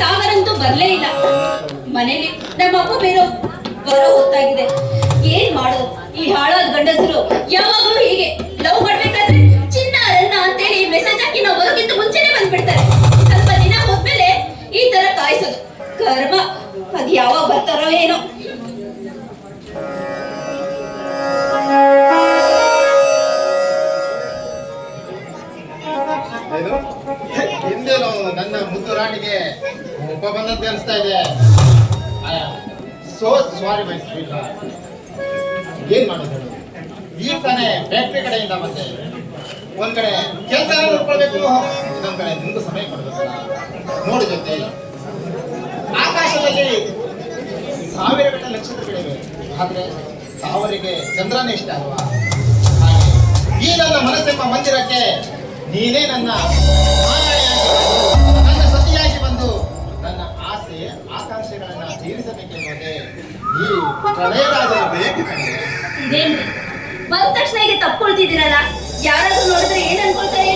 ಬರ್ಲೇ ಇಲ್ಲ. ಮನೇಲಿ ನಮ್ಮ ಅಪ್ಪ ಬೇರೆ ಬರೋ ಹೊತ್ತಾಗಿದೆ. ಏನ್ ಮಾಡೋದು? ಈ ಹಾಳಾದ ಗಂಡಸರು ಯಾವಾಗಲೂ ಹೀಗೆ. ಲವ್ ಮಾಡ್ಬೇಕಾದ್ರೆ ಚಿನ್ನ ಅಂತ ಅಂತೇಳಿ ಮೆಸೇಜ್ ಹಾಕಿ ನಾವು ಬರೋಕ್ಕಿಂತ ಮುಂಚೆನೆ ಬಂದ್ಬಿಡ್ತಾರೆ. ಸ್ವಲ್ಪ ದಿನ ಹೋದ್ಮೇಲೆ ಈ ತರ ಕಾಯಿಸೋದು. ಕರ್ಮ. ಅದ್ ಯಾವಾಗ ಬರ್ತಾರೋ ಏನೋ. ನನ್ನ ಮುದ್ದು ರಾಣಿಗೆ ಕೋಪ ಬಂದಂತೆ ಅನಿಸ್ತಾ ಇದೆ. ಸೋ ಸಾರಿ ಮೈ ಸ್ವೀಟ್ ಏನ್ ಮಾಡೋದು? ಈ ತಾನೇ ಫ್ಯಾಕ್ಟ್ರಿ ಕಡೆಯಿಂದ ಬಂದೆ ಒಂದ್ ಕಡೆ ಕೆಲಸ ನೋಡ್ಕೊಳ್ಬೇಕು ಇನ್ನೊಂದ್ ಕಡೆ ನಿಮ್ಗೂ ಸಮಯ ಕೊಡ್ಬೇಕಲ್ಲ ನೋಡಿ ಜೊತೆ, ಆಕಾಶದಲ್ಲಿ ಸಾವಿರ ಗಂಟೆ ನಕ್ಷತ್ರಗಳಿವೆ. ಆದ್ರೆ ಸಾವಿರಿಗೆ ಚಂದ್ರನೇ ಇಷ್ಟ ಅಲ್ವಾ? ಈ ನನ್ನ ಮನಸ್ಸೆಂಬ ಮಂದಿರಕ್ಕೆ ನೀನೇ ನನ್ನ ಇದೇನ್ರಿ? ಬಂದ ತಕ್ಷಣ ಹೀಗೆ ತಪ್ಕೊಳ್ತಿದ್ದೀರಲ್ಲ ಯಾರಾದ್ರೂ ನೋಡಿದ್ರೆ ಏನ್ ಅನ್ಕೊಳ್ತಾರೆ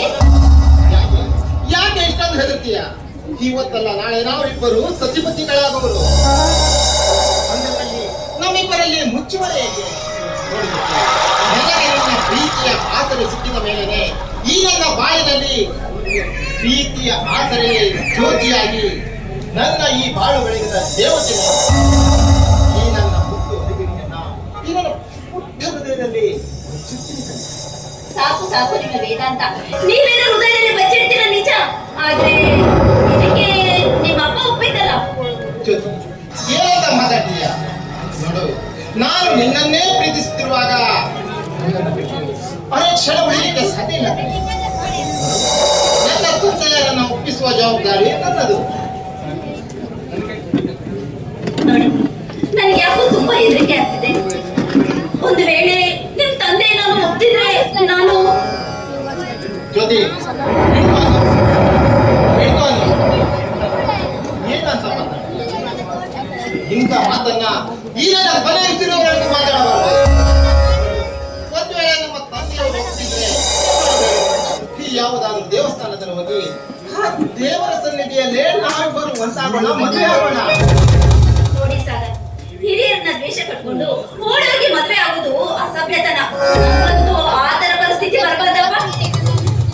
ಯಾಕೆ? ಇಷ್ಟೊಂದು ಹೆದರ್ತೀಯ? ಇವತ್ತಲ್ಲ ನಾಳೆ ನಾವಿಬ್ಬರು ಸತಿಪತಿಗಳಾಗುವರು ನಮ್ಮಿಬ್ಬರಲ್ಲಿ ಮುಚ್ಚುವರೆ ಪ್ರೀತಿಯ ಆಸರೆ ಸಿಕ್ಕಿದ ಮೇಲೆ ಈ ನನ್ನ ಬಾಳಿನಲ್ಲಿ ಪ್ರೀತಿಯ ಆಸರೆಯೇ ಜ್ಯೋತಿಯಾಗಿ ನನ್ನ ಈ ಬಾಳು ಬೆಳಗಿದ ದೇವತೆ ಸಾಕು ಸಾಕು ನಿಮ್ಮ ವೇದಾಂತ. ನೀವೇನು ಹೃದಯದಲ್ಲಿ ಬಚ್ಚಿಡ್ತೀರ ನಿಜ? ಆದ್ರೆ ಇದಕ್ಕೆ ನಿಮ್ಮ ಅಪ್ಪ ಒಪ್ಪಿದ್ದಲ್ಲ. ನೋಡು, ನಾನು ನಿನ್ನನ್ನೇ ಪ್ರೀತಿಸುತ್ತಿರುವಾಗ ಅನೇಕ ಕ್ಷಣ ಉಳಿಲಿಕ್ಕೆ ಸಾಧ್ಯ ಇಲ್ಲ. ನನ್ನ ಕುಂತೆಯರನ್ನು ಒಪ್ಪಿಸುವ ಜವಾಬ್ದಾರಿ ನನ್ನದು. ಮಾತನ್ನ ಈ ನನ್ನ ಕೊನೆ ಉಸಿರುವವರೆಗೂ ಮಾತಾಡಬಾರದು ಒಂದು ವೇಳೆ ನಮ್ಮ ತಂದೆಯವರು ಹೋಗ್ತಿದ್ರೆ ಯಾವುದಾದ್ರೂ ದೇವಸ್ಥಾನದಲ್ಲಿ ಹೋಗಿ ದೇವರ ಸನ್ನಿಧಿಯಲ್ಲೇ ನಾವಿಬ್ಬರು ಒಂದಾಗೋಣ ಮದುವೆ ಆಗೋಣ. ನೋಡಿ ಸಾಗರ್ ಹಿರಿಯರನ್ನ ದ್ವೇಷ ಕಟ್ಕೊಂಡು ಓಡೋಗಿ ಮದುವೆ ಆಗುದು ಅಸಭ್ಯತನ. ನಮ್ಮಂತೂ ಆ ತರ ಪರಿಸ್ಥಿತಿ ಬರಬಾರ್ದಪ್ಪ.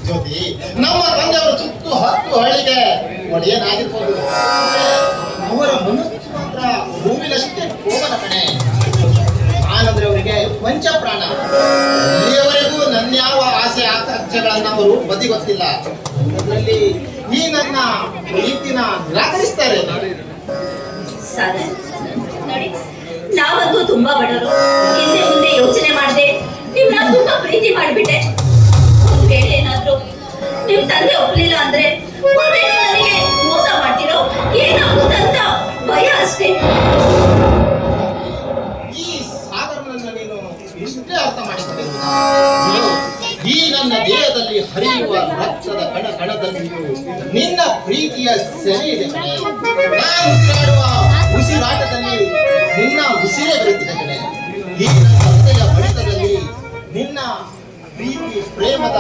ಜ್ಯೋತಿ ನಮ್ಮ ತಂದೆಯವರು ಸುತ್ತು ಹತ್ತು ಹಳ್ಳಿಗೆ ಒಡೆಯನಾಗಿರ್ಬೋದು. ಅವರ ಮನಸ್ಸು ಹೂವಿನಷ್ಟೇ ಹೋಗಲ್ಲ ಕಣೆ. ಆನಂದ್ರೆ ಅವರಿಗೆ ಪಂಚಪ್ರಾಣ ಇಲ್ಲಿಯವರೆಗೂ ನನ್ನ ಯಾವ ಆಸೆ, ಆಕಾಂಕ್ಷೆಗಳನ್ನ ಅವರು ಬದಿ ಗೊತ್ತಿಲ್ಲ ಅದರಲ್ಲಿ ಈ ನನ್ನ ಪ್ರೀತಿನ ನಿರಾಕರಿಸ್ತಾರೆ. ನಾವಂತೂ ತುಂಬಾ ಬಡವರು. ಹಿಂದೆ ಮುಂದೆ ಯೋಚನೆ ಮಾಡಿದೆ, ನಿಮ್ನ ತುಂಬಾ ಪ್ರೀತಿ ಮಾಡಿಬಿಟ್ಟೆ. ಒಂದು ವೇಳೆ ಏನಾದ್ರು ನಿಮ್ ತಂದೆ ಒಪ್ಲಿಲ್ಲ ಅಂದ್ರೆ ನನಗೆ ಮೋಸ ಮಾಡ್ತಿರೋ, ಏನಾಗುತ್ತಂತ ಭಯ ಅಷ್ಟೇ. ಇಷ್ಟೇ ಅರ್ಥ ಮಾಡಿಕೊಂಡಿದ್ದೀಯ ಈ ನನ್ನ ದೇಹದಲ್ಲಿ ಹರಿಯುವ ರಕ್ತದ ಕಣ ಕಣದಲ್ಲಿಯೂ ನಿನ್ನ ಪ್ರೀತಿಯ ಸೆರೆ ಇದೆ. ಉಸಿರಾಡುವ ಉಸಿರಾಟದಲ್ಲಿ ನಿನ್ನ ಉಸಿರೇ ಬರುತ್ತಿದೆ ಕಣೆ. ಈ ನನ್ನ ಬಡಿತದಲ್ಲಿ ನಿನ್ನ ಪ್ರೀತಿ, ಪ್ರೇಮದ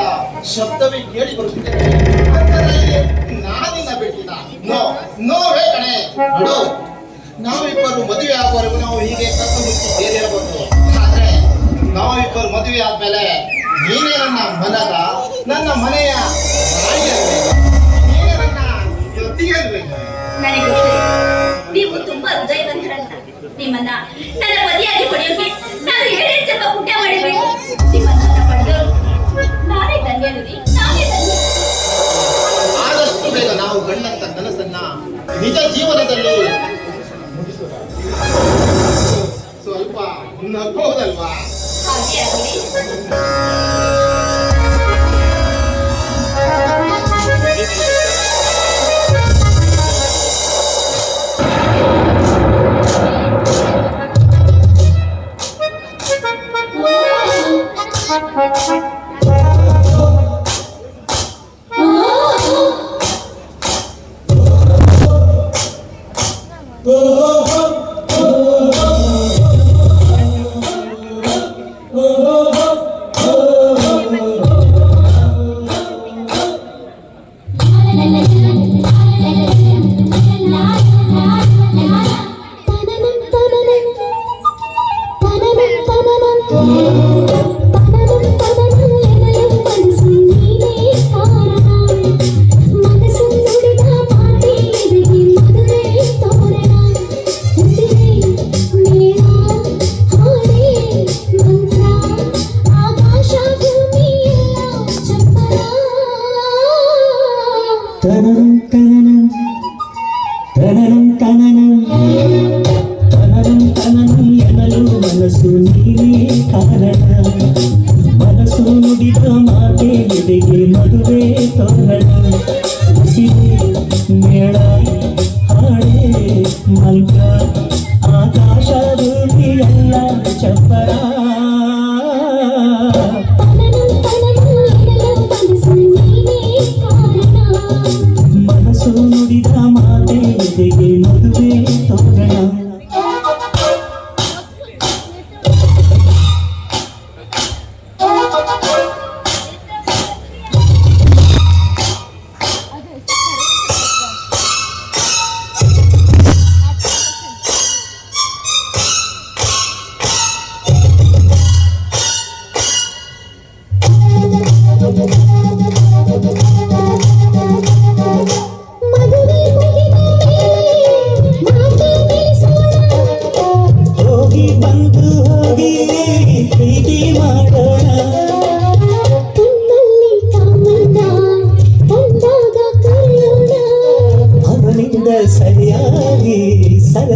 ಶಬ್ದವೇ ಕೇಳಿ ಬರುತ್ತಿದೆ ನಾನಿನ್ನ ಬಿಟ್ಟಿಲ್ಲ ನೋ ನೋವೇ ಕಣೆ. ನೋಡು, ನಾವಿಬ್ಬರು ಮದುವೆ ಆಗುವವರೆಗೂ ನಾವು ಹೀಗೆ ಕತ್ತು ಮುಚ್ಚಿ ಬೇರೆ ಆದ್ರೆ ನಾವಿಬ್ಬರು ಮದುವೆ ಆದ್ಮೇಲೆ ನೀನೇ ನನ್ನ ಮನದ ನನ್ನ ಮನೆಯ. ನೀನೇ ನನ್ನ. ನನಗೆ ನೀವು ತುಂಬಾ ಹೃದಯವಂತರಂತ ನಿಮ್ಮನ್ನ ನನ್ನ ಪತಿಯಾಗಿ ಪಡೆಯೋಕೆ ನಾನು ಏಳೇಳು ಜಪ ಪುಟ್ಟ ಮಾಡಿರ್ಬೇಕು ನಿಮ್ಮನ್ನ ಪಡೆದವರು ನಾನೇ ಧನ್ಯನಿಧಿ ನಾನೇ ಧನ್ಯ ಆದಷ್ಟು ಬೇಗ ನಾವು ಗಂಡಂತ ಕನಸನ್ನ ನಿಜ ಜೀವನದಲ್ಲಿ. ಸ್ವಲ್ಪ ನಗ್ಬಹುದಲ್ವಾ ಹಾಗೆ ಕಾರಣ ಮನಸ್ಸು ನುಡಿದ ಮಾತೆ ಮದುವೆ ತೋರಣ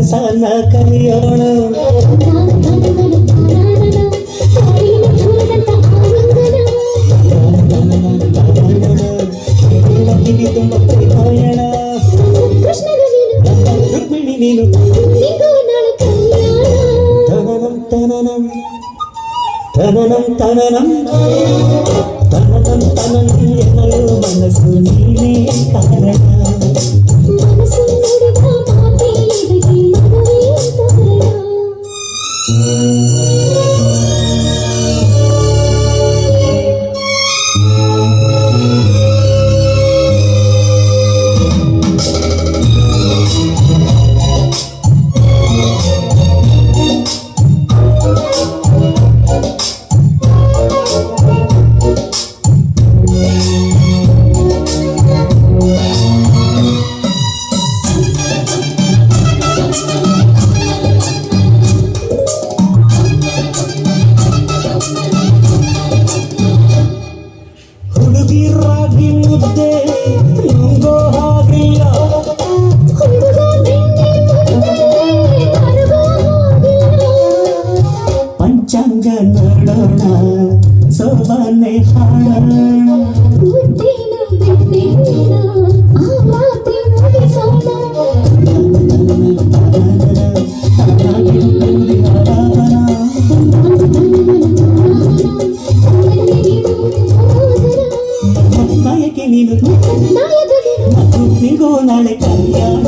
മനസ്സാന്ന കറിയോണം തനനം തനനം തനനം തനനം തനനം ഞങ്ങൾ മനസ്സു നീ കാരണം ಸೋಮನೆ ಹಾಡ ನೀನು ನಾಳೆ ಕಲ್ಯಾಣ